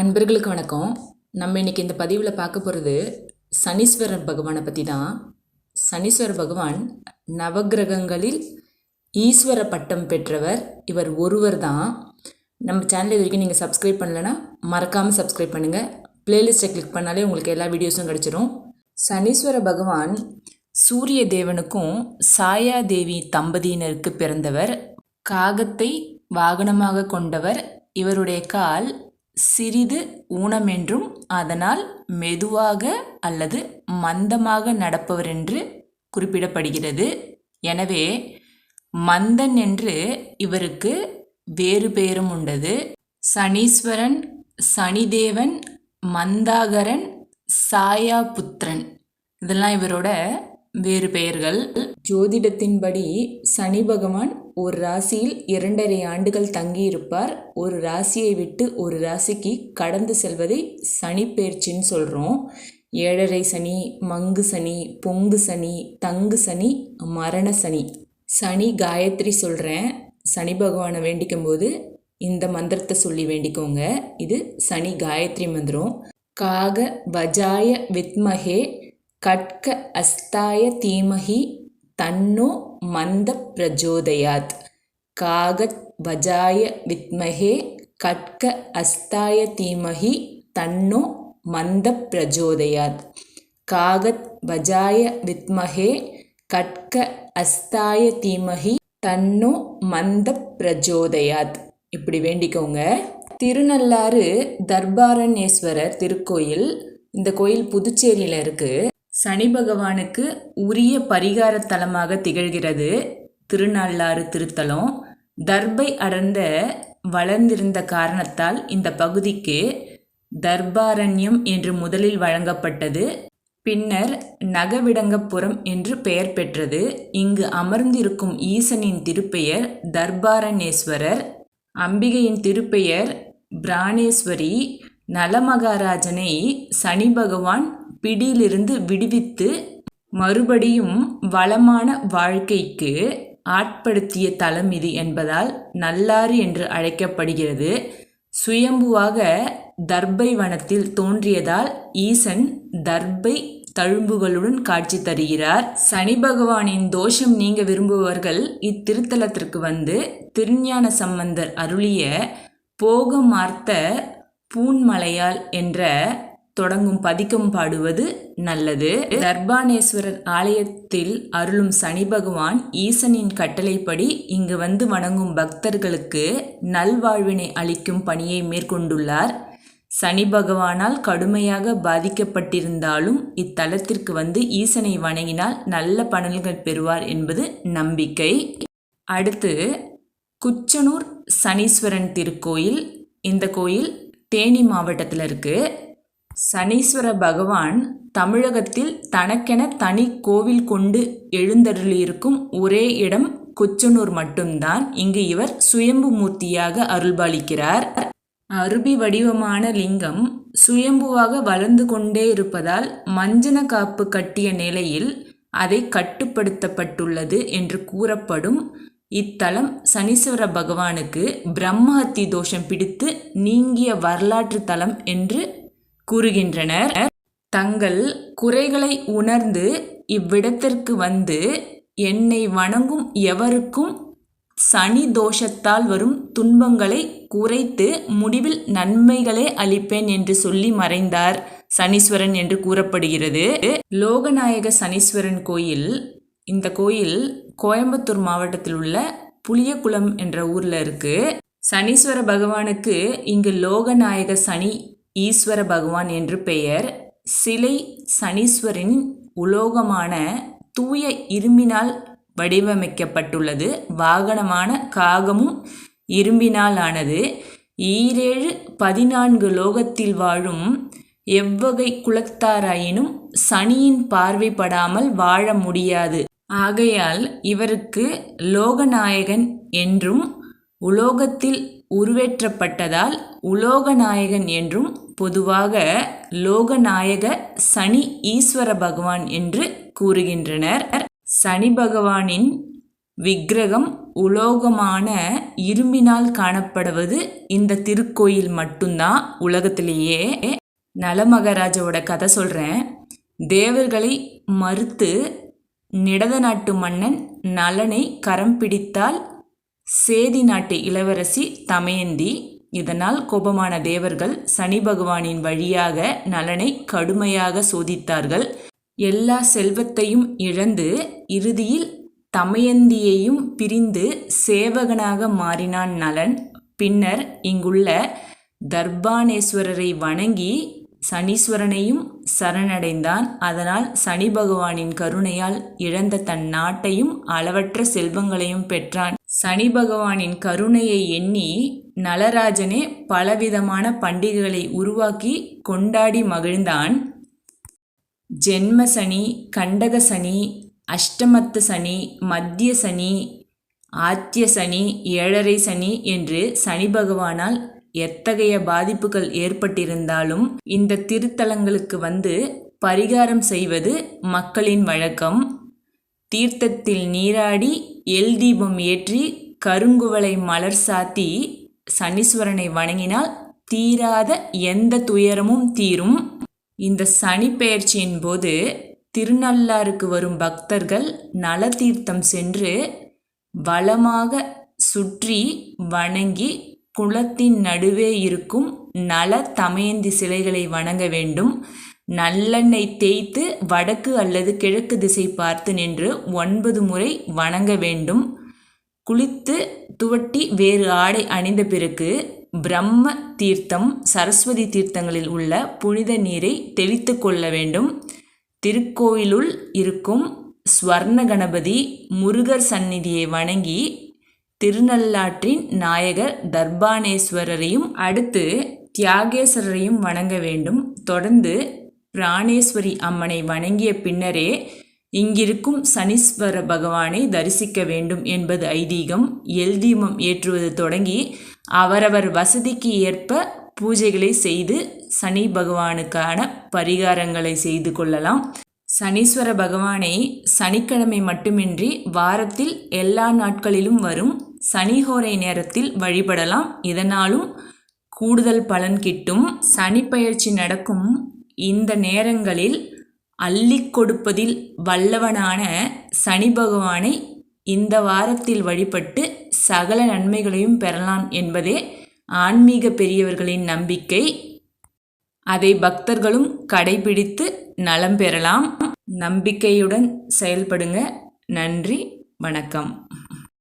அன்பர்களுக்கு வணக்கம். நம்ம இன்னைக்கு இந்த பதிவில் பார்க்க போகிறது சனீஸ்வரர் பகவானை பற்றி தான். சனீஸ்வர பகவான் நவக்கிரகங்களில் ஈஸ்வர பட்டம் பெற்றவர். இவர் ஒருவர் தான். நம்ம சேனல் இது வரைக்கும் நீங்கள் சப்ஸ்கிரைப் பண்ணலைன்னா மறக்காமல் சப்ஸ்கிரைப் பண்ணுங்கள் பிளேலிஸ்ட்டை கிளிக் பண்ணாலே உங்களுக்கு எல்லா வீடியோஸும் கிடச்சிரும். சனீஸ்வர பகவான் சூரிய தேவனுக்கும் சாயா தேவி தம்பதியினருக்கு பிறந்தவர். காகத்தை வாகனமாக கொண்டவர். இவருடைய கால் சிறிது ஊனமென்றும் அதனால் மெதுவாக அல்லது மந்தமாக நடப்பவர் என்று குறிப்பிடப்படுகிறது. எனவே மந்தன் என்று இவருக்கு வேறு பெயரும் உண்டது. சனீஸ்வரன் சனிதேவன் மந்தாகரன் சாயாபுத்திரன். இதெல்லாம் இவரோட வேறு பெயர்கள். ஜோதிடத்தின்படி சனி பகவான் ஒரு ராசியில் இரண்டரை ஆண்டுகள் தங்கியிருப்பார். ஒரு ராசியை விட்டு ஒரு ராசிக்கு கடந்து செல்வதை சனி பெயர்ச்சின்னு சொல்கிறோம் ஏழரை சனி மங்கு சனி பொங்கு சனி தங்கு சனி மரண சனி. சனி காயத்ரி சொல்கிறேன் சனி பகவானை வேண்டிக்கும் போது இந்த மந்திரத்தை சொல்லி வேண்டிக்கோங்க. இது சனி காயத்ரி மந்திரம். காக வஜாய வித்மகே கட்க அஸ்தாய தீமஹி தன்னோ மந்த பிரஜோதயாத். காகத் வஜாய வித்மஹே கட்க அஸ்தாய தீமஹி தன்னோ மந்த பிரஜோதயாத். காகத் வஜாய வித்மஹே கட்க அஸ்தாய தீமஹி தன்னோ மந்த பிரஜோதயாத். இப்படி வேண்டிக்கோங்க. திருநள்ளாறு தர்பாரண்யேஸ்வரர் திருக்கோயில் இந்த கோயில் புதுச்சேரியில் இருக்குது சனி பகவானுக்கு உரிய பரிகார தலமாக திகழ்கிறது. திருநள்ளாறு திருத்தலம். தர்பை அடர்ந்த வளர்ந்திருந்த காரணத்தால் இந்த பகுதிக்கு தர்பாரண்யம் என்று முதலில் வழங்கப்பட்டது. பின்னர் நகவிடங்கப்புறம் என்று பெயர் பெற்றது. இங்கு அமர்ந்திருக்கும் ஈசனின் திருப்பெயர் தர்பாரண்யேஸ்வரர். அம்பிகையின் திருப்பெயர் பிராணேஸ்வரி. நலமகாராஜனை சனி பகவான் பிடியிலிருந்து விடுவித்து மறுபடியும் வளமான வாழ்க்கைக்கு ஆட்படுத்திய தலம் இது என்பதால் நல்லாறு என்று அழைக்கப்படுகிறது. சுயம்புவாக தர்பை வனத்தில் தோன்றியதால் ஈசன் தர்பை தழும்புகளுடன் காட்சி தருகிறார். சனி பகவானின் தோஷம் நீங்க விரும்புபவர்கள் இத்திருத்தலத்திற்கு வந்து திருஞான சம்பந்தர் அருளிய போகமார்த்த பூன்மலையால் என்ற தொடங்கும் பதிக்கம் பாடுவது நல்லது. தர்பானேஸ்வரர் ஆலயத்தில் அருளும் சனி பகவான் ஈசனின் கட்டளைப்படி இங்கு வந்து வணங்கும் பக்தர்களுக்கு நல்வாழ்வினை அளிக்கும் பணியை மேற்கொண்டுள்ளார். சனி பகவானால் கடுமையாக பாதிக்கப்பட்டிருந்தாலும் இத்தலத்திற்கு வந்து ஈசனை வணங்கினால் நல்ல பலன்கள் பெறுவார் என்பது நம்பிக்கை. அடுத்து குச்சனூர் சனீஸ்வரன் திருக்கோயில். இந்த கோயில் தேனி மாவட்டத்தில் இருக்குது சனீஸ்வர பகவான் தமிழகத்தில் தனக்கென தனி கோவில் கொண்டு எழுந்தருளியிருக்கும் ஒரே இடம் கொச்சனூர் மட்டும்தான். இங்கு இவர் சுயம்பு மூர்த்தியாக அருள்பாலிக்கிறார். அருபி வடிவமான லிங்கம் சுயம்புவாக வளர்ந்து கொண்டே இருப்பதால் மஞ்சன காப்பு கட்டிய நிலையில் அதை கட்டுப்படுத்தப்பட்டுள்ளது என்று கூறப்படும். இத்தலம் சனீஸ்வர பகவானுக்கு பிரம்மஹத்தி தோஷம் பிடித்து நீங்கிய வரலாற்று தலம் என்று கூறுகின்றனர். தங்கள் குறைகளை உணர்ந்து இவ்விடத்திற்கு வந்து என்னை வணங்கும் எவருக்கும் சனி தோஷத்தால் வரும் துன்பங்களை குறைத்து முடிவில் நன்மைகளே அளிப்பேன் என்று சொல்லி மறைந்தார் சனீஸ்வரன் என்று கூறப்படுகிறது. லோகநாயக சனீஸ்வரன் கோயில் இந்த கோயில் கோயம்புத்தூர் மாவட்டத்தில் உள்ள புளியகுளம் என்ற ஊரில் இருக்குது சனீஸ்வர பகவானுக்கு இங்கு லோகநாயக சனி ஈஸ்வர பகவான் என்று பெயர். சிலை சனீஸ்வரின் உலோகமான தூய இரும்பினால் வடிவமைக்கப்பட்டுள்ளது. வாகனமான காகமும் இரும்பினால் ஆனது ஈரேழு பதினான்கு லோகத்தில் வாழும் எவ்வகை குலத்தாராயினும் சனியின் பார்வைப்படாமல் வாழ முடியாது. ஆகையால் இவருக்கு லோகநாயகன் என்றும் உலோகத்தில் உருவேற்றப்பட்டதால் உலோகநாயகன் என்றும் பொதுவாக லோகநாயக சனி ஈஸ்வர பகவான் என்று கூறுகின்றனர். சனி பகவானின் விக்கிரகம் உலோகமான இரும்பினால் காணப்படுவது இந்த திருக்கோயில் மட்டும்தான் உலகத்திலேயே. நலமகராஜாவோட கதை சொல்கிறேன் தேவர்களை மறுத்து நிடத நாட்டு மன்னன் நலனை கரம் பிடித்தால் சேதி நாட்டு இளவரசி தமயந்தி. இதனால் கோபமான தேவர்கள் சனி பகவானின் வழியாக நலனை கடுமையாக சோதித்தார்கள். எல்லா செல்வத்தையும் இழந்து இறுதியில் தமயந்தியையும் பிரிந்து சேவகனாக மாறினான் நலன். பின்னர் இங்குள்ள தர்பானேஸ்வரரை வணங்கி சனீஸ்வரனையும் சரணடைந்தான். அதனால் சனி பகவானின் கருணையால் இழந்த தன் நாட்டையும் அளவற்ற செல்வங்களையும் பெற்றான். சனி பகவானின் கருணையை எண்ணி நலராஜனே பலவிதமான பண்டிகைகளை உருவாக்கி கொண்டாடி மகிழ்ந்தான். ஜென்ம சனி கண்டக சனி அஷ்டமத்து சனி மத்திய சனி ஆத்திய சனி ஏழரை சனி என்று சனி பகவானால் எத்தகைய பாதிப்புகள் ஏற்பட்டிருந்தாலும் இந்த திருத்தலங்களுக்கு வந்து பரிகாரம் செய்வது மக்களின் வழக்கம். தீர்த்தத்தில் நீராடி எல் தீபம் ஏற்றி கருங்குவளை மலர் சாத்தி சனீஸ்வரனை வணங்கினால் தீராத எந்த துயரமும் தீரும். இந்த சனி பெயர்ச்சியின் போது திருநள்ளாருக்கு வரும் பக்தர்கள் நலதீர்த்தம் சென்று வளமாக சுற்றி வணங்கி குளத்தின் நடுவே இருக்கும் நல தமயந்தி சிலைகளை வணங்க வேண்டும். நல்லெண்ணெய் தேய்த்து வடக்கு அல்லது கிழக்கு திசை பார்த்து நின்று ஒன்பது முறை வணங்க வேண்டும். குளித்து துவட்டி வேறு ஆடை அணிந்த பிறகு பிரம்ம தீர்த்தம் சரஸ்வதி தீர்த்தங்களில் உள்ள புனித நீரை தெளித்து கொள்ள வேண்டும். திருக்கோயிலுள் இருக்கும் ஸ்வர்ண கணபதி முருகர் சந்நிதியை வணங்கி திருநள்ளாற்றின் நாயகர் தர்பானேஸ்வரரையும் அடுத்து தியாகேஸ்வரரையும் வணங்க வேண்டும். தொடர்ந்து பிராணேஸ்வரி அம்மனை வணங்கிய பின்னரே இங்கிருக்கும் சனீஸ்வர பகவானை தரிசிக்க வேண்டும் என்பது ஐதீகம். எல்தீபம் ஏற்றுவது தொடங்கி அவரவர் வசதிக்கு ஏற்ப பூஜைகளை செய்து சனி பகவானுக்கான பரிகாரங்களை செய்து கொள்ளலாம். சனீஸ்வர பகவானை சனிக்கிழமை மட்டுமின்றி வாரத்தில் எல்லா நாட்களிலும் வரும் சனிஹோரை நேரத்தில் வழிபடலாம். இதனாலும் கூடுதல் பலன் கிட்டும். சனி பயிற்சி நடக்கும் இந்த நேரங்களில் அள்ளி கொடுப்பதில் வல்லவனான சனி பகவானை இந்த வாரத்தில் வழிபட்டு சகல நன்மைகளையும் பெறலாம் என்பதே ஆன்மீக பெரியவர்களின் நம்பிக்கை. அதை பக்தர்களும் கடைபிடித்து நலம் பெறலாம். நம்பிக்கையுடன் செயல்படுங்க. நன்றி. வணக்கம்.